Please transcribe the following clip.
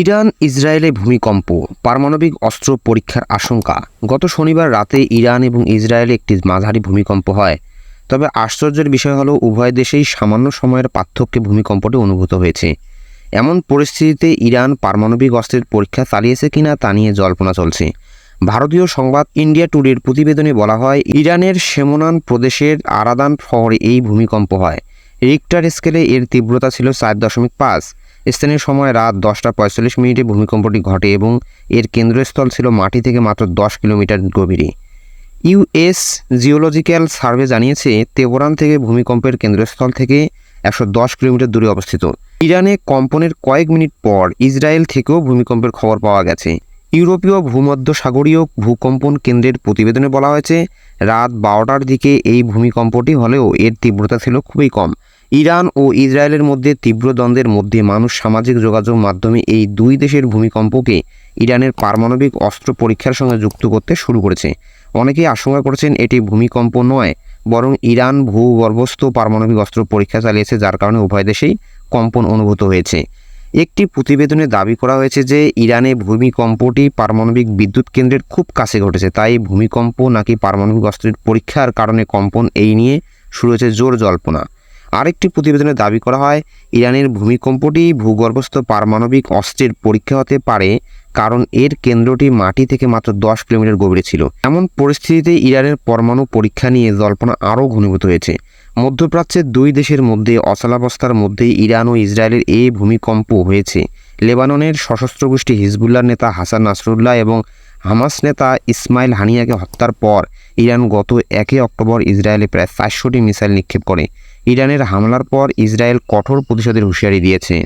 Iran ইসরায়েলে ভূমিকম্প, পারমাণবিক অস্ত্র পরীক্ষার আশঙ্কা। গত শনিবার রাতে ইরান এবং ইসরায়েলে একটি মাঝারি ভূমিকম্প হয়। তবে আশ্চর্যের বিষয় হলো, উভয় দেশেই সামান্য সময়ের পার্থক্যে ভূমিকম্পটি অনুভূত হয়েছে। এমন পরিস্থিতিতে ইরান পারমাণবিক অস্ত্রের পরীক্ষা চালিয়েছে কিনা তা নিয়ে জল্পনা চলছে। ভারতীয় সংবাদ ইন্ডিয়া টুডের প্রতিবেদনে বলা হয়, ইরানের সেমনান প্রদেশের আরাদান শহরে এই ভূমিকম্প হয়। রিক্টার স্কেলে এর তীব্রতা ছিল চার দশমিক পাঁচ। স্থানীয় সময় রাত দশটা পঁয়তাল্লিশ মিনিটে ভূমিকম্পটি ঘটে এবং এর কেন্দ্রস্থল ছিল মাটি থেকে মাত্র দশ কিলোমিটার গভীরে। ইউএস জিওলজিক্যাল সার্ভে জানিয়েছে, তেহরান থেকে ভূমিকম্পের কেন্দ্রস্থল থেকে একশো দশ কিলোমিটার দূরে অবস্থিত। ইরানে কম্পনের কয়েক মিনিট পর ইসরায়েল থেকেও ভূমিকম্পের খবর পাওয়া গেছে। ইউরোপীয় ভূমধ্যসাগরীয় ভূকম্পন কেন্দ্রের প্রতিবেদনে বলা হয়েছে, রাত বারোটার দিকে এই ভূমিকম্পটি হলেও এর তীব্রতা ছিল খুবই কম। ইরান ও ইসরায়েলের মধ্যে তীব্র দ্বন্দ্বের মধ্যে মানুষ সামাজিক যোগাযোগ মাধ্যমে এই দুই দেশের ভূমিকম্পকে ইরানের পারমাণবিক অস্ত্র পরীক্ষার সঙ্গে যুক্ত করতে শুরু করেছে। অনেকেই আশঙ্কা করেছেন এটি ভূমিকম্প নয়, বরং ইরান ভূগর্ভস্থ পারমাণবিক অস্ত্র পরীক্ষা চালিয়েছে, যার কারণে উভয় দেশেই কম্পন অনুভূত হয়েছে। একটি প্রতিবেদনে দাবি করা হয়েছে যে, ইরানে ভূমিকম্পটি পারমাণবিক বিদ্যুৎ কেন্দ্রের খুব কাছে ঘটেছে, তাই ভূমিকম্প নাকি পারমাণবিক অস্ত্রের পরীক্ষার কারণে কম্পন এই নিয়ে শুরু হয়েছে জোর জল্পনা। আরেকটি প্রতিবেদনে দাবি করা হয়, ইরানের ভূমিকম্পটি ভূগর্ভস্থ পারমাণবিক অস্ত্রের পরীক্ষা হতে পারে, কারণ এর কেন্দ্রটি মাটি থেকে মাত্র দশ কিলোমিটার গভীরে ছিল। এমন পরিস্থিতিতে ইরানের পরমাণু পরীক্ষা নিয়ে জল্পনা আরও ঘনীভূত হয়েছে। মধ্যপ্রাচ্যের দুই দেশের মধ্যে অচলাবস্থার মধ্যে ইরান ও ইসরায়েলের এই ভূমিকম্প হয়েছে। লেবাননের সশস্ত্র গোষ্ঠী হিজবুল্লার নেতা হাসান নাসরুল্লাহ এবং হামাস নেতা ইসমাইল হানিয়াকে হত্যার পর, ইরান গত একে অক্টোবর ইসরায়েলে প্রায় চারশোটি মিসাইল নিক্ষেপ করে। ইরানের হামলার পর ইসরায়েল কঠোর প্রতিশোধের হুঁশিয়ারি দিয়েছে।